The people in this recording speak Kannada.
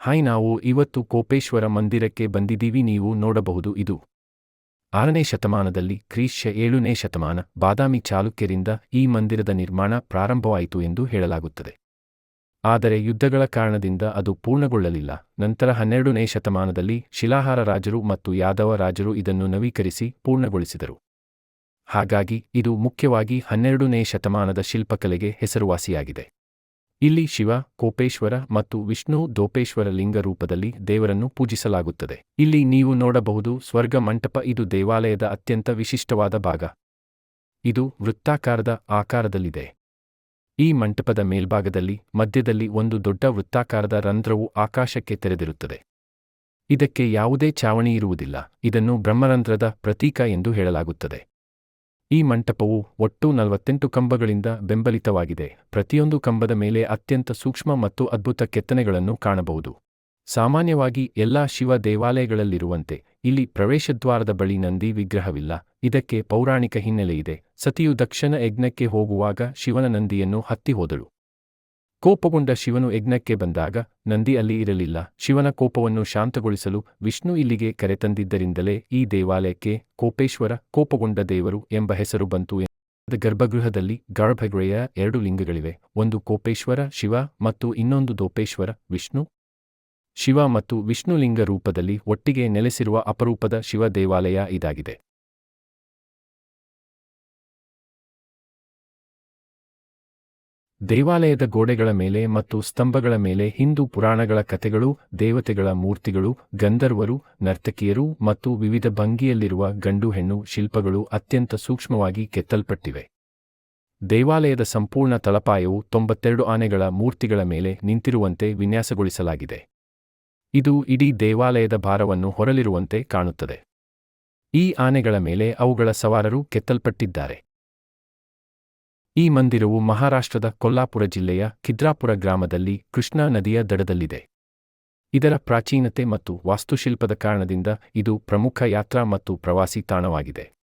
ಹಾಯ್ ನಾವು ಇವತ್ತು ಕೋಪೇಶ್ವರ ಮಂದಿರಕ್ಕೆ ಬಂದಿದ್ದೀವಿ, ನೀವು ನೋಡಬಹುದು ಇದು ಆರನೇ ಶತಮಾನದಲ್ಲಿ ಕ್ರೀಶ್ಯ ಏಳನೇ ಶತಮಾನ ಬಾದಾಮಿ ಚಾಲುಕ್ಯರಿಂದ ಈ ಮಂದಿರದ ನಿರ್ಮಾಣ ಪ್ರಾರಂಭವಾಯಿತು ಎಂದು ಹೇಳಲಾಗುತ್ತದೆ. ಆದರೆ ಯುದ್ಧಗಳ ಕಾರಣದಿಂದ ಅದು ಪೂರ್ಣಗೊಳ್ಳಲಿಲ್ಲ. ನಂತರ ಹನ್ನೆರಡನೇ ಶತಮಾನದಲ್ಲಿ ಶಿಲಾಹಾರ ರಾಜರು ಮತ್ತು ಯಾದವ ರಾಜರು ಇದನ್ನು ನವೀಕರಿಸಿ ಪೂರ್ಣಗೊಳಿಸಿದರು. ಹಾಗಾಗಿ ಇದು ಮುಖ್ಯವಾಗಿ ಹನ್ನೆರಡನೇ ಶತಮಾನದ ಶಿಲ್ಪಕಲೆಗೆ ಹೆಸರುವಾಸಿಯಾಗಿದೆ. ಇಲ್ಲಿ ಶಿವ, ಕೋಪೇಶ್ವರ ಮತ್ತು ವಿಷ್ಣು ದೋಪೇಶ್ವರ ಲಿಂಗ ರೂಪದಲ್ಲಿ ದೇವರನ್ನು ಪೂಜಿಸಲಾಗುತ್ತದೆ. ಇಲ್ಲಿ ನೀವು ನೋಡಬಹುದು ಸ್ವರ್ಗ ಮಂಟಪ ಇದು ದೇವಾಲಯದ ಅತ್ಯಂತ ವಿಶಿಷ್ಟವಾದ ಭಾಗ. ಇದು ವೃತ್ತಾಕಾರದ ಆಕಾರದಲ್ಲಿದೆ. ಈ ಮಂಟಪದ ಮೇಲ್ಭಾಗದಲ್ಲಿ, ಮಧ್ಯದಲ್ಲಿ ಒಂದು ದೊಡ್ಡ ವೃತ್ತಾಕಾರದ ರಂಧ್ರವು ಆಕಾಶಕ್ಕೆ ತೆರೆದಿರುತ್ತದೆ. ಇದಕ್ಕೆ ಯಾವುದೇ ಚಾವಣಿ ಇರುವುದಿಲ್ಲ. ಇದನ್ನು ಬ್ರಹ್ಮರಂಧ್ರದ ಪ್ರತೀಕ ಎಂದು ಹೇಳಲಾಗುತ್ತದೆ. ಈ ಮಂಟಪವು ಒಟ್ಟು ನಲವತ್ತೆಂಟು ಕಂಬಗಳಿಂದ ಬೆಂಬಲಿತವಾಗಿದೆ. ಪ್ರತಿಯೊಂದು ಕಂಬದ ಮೇಲೆ ಅತ್ಯಂತ ಸೂಕ್ಷ್ಮ ಮತ್ತು ಅದ್ಭುತ ಕೆತ್ತನೆಗಳನ್ನು ಕಾಣಬಹುದು. ಸಾಮಾನ್ಯವಾಗಿ ಎಲ್ಲಾ ಶಿವ ದೇವಾಲಯಗಳಲ್ಲಿರುವಂತೆ, ಇಲ್ಲಿ ಪ್ರವೇಶದ್ವಾರದ ಬಳಿ ನಂದಿ ವಿಗ್ರಹವಿಲ್ಲ. ಇದಕ್ಕೆ ಪೌರಾಣಿಕ ಹಿನ್ನೆಲೆಯಿದೆ ಸತಿಯು ದಕ್ಷಿಣ ಯಜ್ಞಕ್ಕೆ ಹೋಗುವಾಗ ಶಿವನ ನಂದಿಯನ್ನು ಹತ್ತಿ ಹೋದಳು ಕೋಪಗೊಂಡ ಶಿವನು ಯಜ್ಞಕ್ಕೆ ಬಂದಾಗ ನಂದಿ ಅಲ್ಲಿ ಇರಲಿಲ್ಲ. ಶಿವನ ಕೋಪವನ್ನು ಶಾಂತಗೊಳಿಸಲು ವಿಷ್ಣು ಇಲ್ಲಿಗೆ ಕರೆತಂದಿದ್ದರಿಂದಲೇ ಈ ದೇವಾಲಯಕ್ಕೆ ಕೋಪೇಶ್ವರ ಕೋಪಗೊಂಡ ದೇವರು ಎಂಬ ಹೆಸರು ಬಂತು ಗರ್ಭಗೃಹದಲ್ಲಿ ಗರ್ಭಗೃಹೆಯ ಎರಡು ಲಿಂಗಗಳಿವೆ. ಒಂದು ಕೋಪೇಶ್ವರ ಶಿವ ಮತ್ತು ಇನ್ನೊಂದು ದೋಪೇಶ್ವರ ವಿಷ್ಣು. ಶಿವ ಮತ್ತು ವಿಷ್ಣು ಲಿಂಗ ರೂಪದಲ್ಲಿ ಒಟ್ಟಿಗೆ ನೆಲೆಸಿರುವ ಅಪರೂಪದ ಶಿವ ದೇವಾಲಯ ಇದಾಗಿದೆ. ದೇವಾಲಯದ ಗೋಡೆಗಳ ಮೇಲೆ ಮತ್ತು ಸ್ತಂಭಗಳ ಮೇಲೆ ಹಿಂದೂ ಪುರಾಣಗಳ ಕಥೆಗಳು, ದೇವತೆಗಳ ಮೂರ್ತಿಗಳು, ಗಂಧರ್ವರು, ನರ್ತಕಿಯರು ಮತ್ತು ವಿವಿಧ ಭಂಗಿಯಲ್ಲಿರುವ ಗಂಡು ಹೆಣ್ಣು ಶಿಲ್ಪಗಳು ಅತ್ಯಂತ ಸೂಕ್ಷ್ಮವಾಗಿ ಕೆತ್ತಲ್ಪಟ್ಟಿವೆ. ದೇವಾಲಯದ ಸಂಪೂರ್ಣ ತಳಪಾಯವು ತೊಂಬತ್ತೆರಡು ಆನೆಗಳ ಮೂರ್ತಿಗಳ ಮೇಲೆ ನಿಂತಿರುವಂತೆ ವಿನ್ಯಾಸಗೊಳಿಸಲಾಗಿದೆ. ಇದು ಇಡೀ ದೇವಾಲಯದ ಭಾರವನ್ನು ಹೊರಲಿರುವಂತೆ ಕಾಣುತ್ತದೆ. ಈ ಆನೆಗಳ ಮೇಲೆ ಅವುಗಳ ಸವಾರರು ಕೆತ್ತಲ್ಪಟ್ಟಿದ್ದಾರೆ. ಈ ಮಂದಿರವು ಮಹಾರಾಷ್ಟ್ರದ ಕೊಲ್ಲಾಪುರ ಜಿಲ್ಲೆಯ ಖಿದ್ರಾಪುರ ಗ್ರಾಮದಲ್ಲಿ ಕೃಷ್ಣಾ ನದಿಯ ದಡದಲ್ಲಿದೆ. ಇದರ ಪ್ರಾಚೀನತೆ ಮತ್ತು ವಾಸ್ತುಶಿಲ್ಪದ ಕಾರಣದಿಂದ ಇದು ಪ್ರಮುಖ ಯಾತ್ರಾ ಮತ್ತು ಪ್ರವಾಸಿ ತಾಣವಾಗಿದೆ.